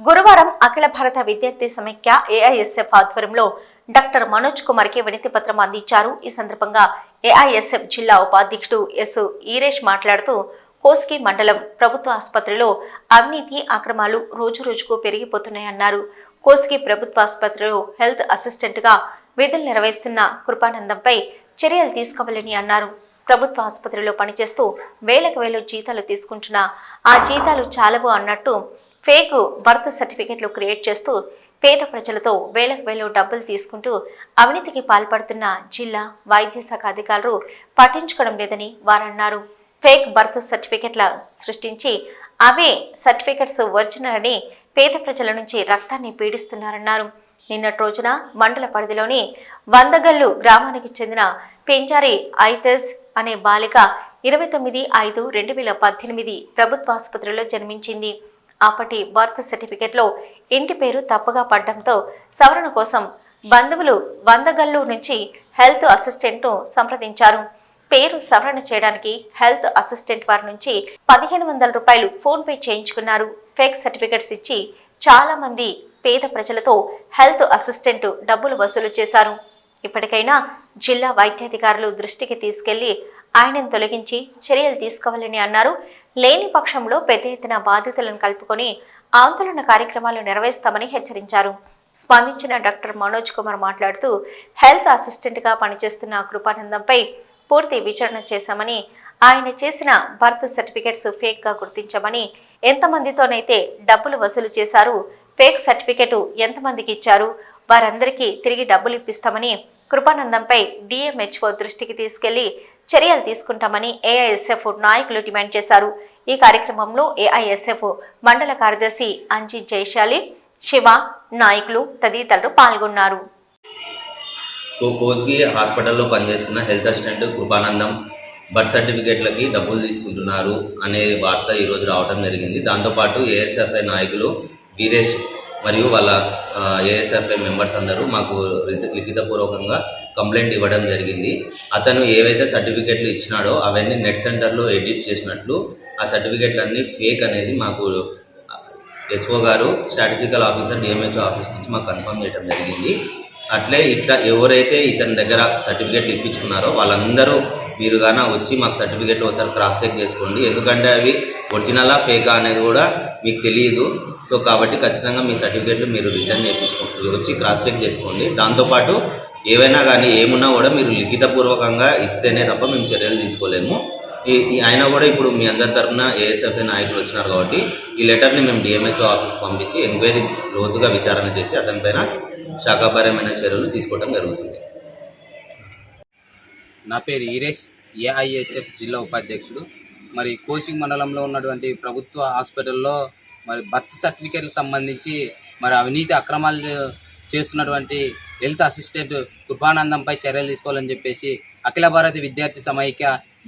గురువారం అఖిల భారత విద్యార్థి సమైక్య ఏఐఎస్ఎఫ్ ఆధ్వర్యంలో డాక్టర్ మనోజ్ కుమార్కి వినతి పత్రం అందించారు. ఈ సందర్భంగా ఏఐఎస్ఎఫ్ జిల్లా ఉపాధ్యక్షుడు ఎస్ ఈరేష్ మాట్లాడుతూ కోస్గి మండలం ప్రభుత్వ ఆసుపత్రిలో అవినీతి అక్రమాలు రోజురోజుకు పెరిగిపోతున్నాయన్నారు. కోస్గి ప్రభుత్వ ఆసుపత్రిలో హెల్త్ అసిస్టెంట్గా విధులు నిర్వహిస్తున్న కృపానందంపై చర్యలు తీసుకోవాలని అన్నారు. ప్రభుత్వ ఆసుపత్రిలో పనిచేస్తూ వేలకు వేలు జీతాలు తీసుకుంటున్న ఆ జీతాలు చాలవు అన్నట్టు ఫేక్ బర్త్ సర్టిఫికెట్లు క్రియేట్ చేస్తూ పేద ప్రజలతో వేలకు వేలు డబ్బులు తీసుకుంటూ అవినీతికి పాల్పడుతున్న జిల్లా వైద్య శాఖ అధికారులు పట్టించుకోవడం లేదని వారన్నారు. ఫేక్ బర్త్ సర్టిఫికెట్ల సృష్టించి అవే సర్టిఫికెట్స్ ఒరిజినల్ అని పేద ప్రజల నుంచి రక్తాన్ని పీడిస్తున్నారన్నారు. నిన్నటి రోజున మండల పరిధిలోని వందగల్లు గ్రామానికి చెందిన పెంచారి ఐతస్ అనే బాలిక ఇరవై తొమ్మిది ఐదు రెండు వేల పద్దెనిమిది ప్రభుత్వ ఆసుపత్రిలో జన్మించింది. అప్పటి బర్త్ సర్టిఫికెట్లో ఇంటి పేరు తప్పుగా పడ్డంతో సవరణ కోసం బంధువులు వందగల్లు నుంచి హెల్త్ అసిస్టెంట్ను సంప్రదించారు. పేరు సవరణ చేయడానికి హెల్త్ అసిస్టెంట్ వారి నుంచి పదిహేను వందల రూపాయలు ఫోన్ పే చేయించుకున్నారు. ఫేక్ సర్టిఫికెట్స్ ఇచ్చి చాలా మంది పేద ప్రజలతో హెల్త్ అసిస్టెంట్ డబ్బులు వసూలు చేశారు. ఇప్పటికైనా జిల్లా వైద్యాధికారులు దృష్టికి తీసుకెళ్ళి ఆయనను తొలగించి చర్యలు తీసుకోవాలని అన్నారు. లేని పక్షంలో పెద్ద ఎత్తున బాధితులను కలుపుకొని ఆందోళన కార్యక్రమాలు నిర్వహిస్తామని హెచ్చరించారు. స్పందించిన డాక్టర్ మనోజ్ కుమార్ మాట్లాడుతూ హెల్త్ అసిస్టెంట్గా పనిచేస్తున్న కృపానందంపై పూర్తి విచారణ చేశామని ఆయన చేసిన బర్త్ సర్టిఫికెట్స్ ఫేక్గా గుర్తించామని ఎంతమందితోనైతే డబ్బులు వసూలు చేశారు ఫేక్ సర్టిఫికెట్ ఎంతమందికి ఇచ్చారు వారందరికీ తిరిగి డబ్బులు ఇప్పిస్తామని కృపానందంపై డిఎంహెచ్ఓ దృష్టికి తీసుకెళ్ళి చర్యలు తీసుకుంటామని ఏఐఎస్ఎఫ్ నాయకులు డిమాండ్ చేశారు. ఈ కార్యక్రమంలో ఏఐఎస్ఎఫ్ మండల కార్యదర్శి అంజి జైశాలి శివ నాయకులు తదితరులు పాల్గొన్నారు. హాస్పిటల్లో పనిచేస్తున్న హెల్త్ అసిస్టెంట్ కృపానందం బర్త్ సర్టిఫికేట్లకి డబ్బులు తీసుకుంటున్నారు అనే వార్త ఈరోజు రావడం జరిగింది. దాంతోపాటు ఏఎస్ఎఫ్ఐ నాయకులు వీరేష్ మరియు వాళ్ళ ఏఎస్ఎఫ్ఐ మెంబర్స్ అందరూ మాకు లిఖితపూర్వకంగా కంప్లైంట్ ఇవ్వడం జరిగింది. అతను ఏవైతే సర్టిఫికెట్లు ఇచ్చినాడో అవన్నీ నెట్ సెంటర్లో ఎడిట్ చేసినట్లు ఆ సర్టిఫికెట్లన్నీ ఫేక్ అనేది మాకు ఎస్ఓ గారు స్టాటిస్టికల్ ఆఫీసర్ డిఎంహెచ్ఓ ఆఫీస్ నుంచి మాకు కన్ఫర్మ్ చేయడం జరిగింది. అట్లే ఇట్లా ఎవరైతే ఇతని దగ్గర సర్టిఫికెట్లు ఇప్పించుకున్నారో వాళ్ళందరూ మీరు కానీ వచ్చి మాకు సర్టిఫికెట్లు ఒకసారి క్రాస్ చెక్ చేసుకోండి. ఎందుకంటే అవి ఒరిజినలా ఫేకా అనేది కూడా మీకు తెలియదు. సో కాబట్టి ఖచ్చితంగా మీ సర్టిఫికెట్లు మీరు రిటర్న్ చేయించుకోండి వచ్చి క్రాస్ చెక్ చేసుకోండి. దాంతోపాటు ఏవైనా కానీ ఏమున్నా కూడా మీరు లిఖితపూర్వకంగా ఇస్తేనే తప్ప మేము చర్యలు తీసుకోలేము. ఈ ఈ ఆయన కూడా ఇప్పుడు మీ అందరి తరఫున ఏఎస్ఎఫ్ నాయకులు వచ్చినారు కాబట్టి ఈ లెటర్ని మేము డిఎంహెచ్ఓ ఆఫీస్ పంపించి ఎంక్వైరీ లోతుగా విచారణ చేసి అతనిపైన శాఖాపరమైన చర్యలు తీసుకోవడం జరుగుతుంది. నా పేరు ఈరేష్ ఏఐఎస్ఎఫ్ జిల్లా ఉపాధ్యక్షుడు. మరి కోసింగ్ మండలంలో ఉన్నటువంటి ప్రభుత్వ హాస్పిటల్లో మరి బర్త్ సర్టిఫికేట్లకు సంబంధించి మరి అవినీతి అక్రమాలు చేస్తున్నటువంటి హెల్త్ అసిస్టెంట్ కృపానందంపై చర్యలు తీసుకోవాలని చెప్పేసి అఖిల భారత విద్యార్థి సమైక్య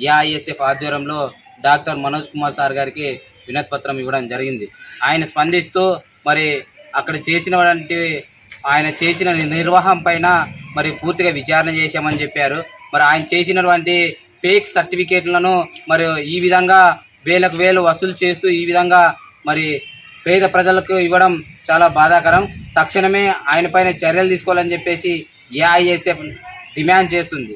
ఏఐఎస్ఎఫ్ ఆధ్వర్యంలో డాక్టర్ మనోజ్ కుమార్ సార్ గారికి వినతిపత్రం ఇవ్వడం జరిగింది. ఆయన స్పందిస్తూ మరి అక్కడ చేసినటువంటి ఆయన చేసిన నిర్వాహం పైన మరి పూర్తిగా విచారణ చేశామని చెప్పారు. మరి ఆయన చేసినటువంటి ఫేక్ సర్టిఫికేట్లను మరి ఈ విధంగా వేలకు వేలు వసూలు చేస్తూ ఈ విధంగా మరి పేద ప్రజలకు ఇవ్వడం చాలా బాధాకరం. తక్షణమే ఆయనపైన చర్యలు తీసుకోవాలని చెప్పేసి ఏఐఎస్ఎఫ్ డిమాండ్ చేస్తుంది.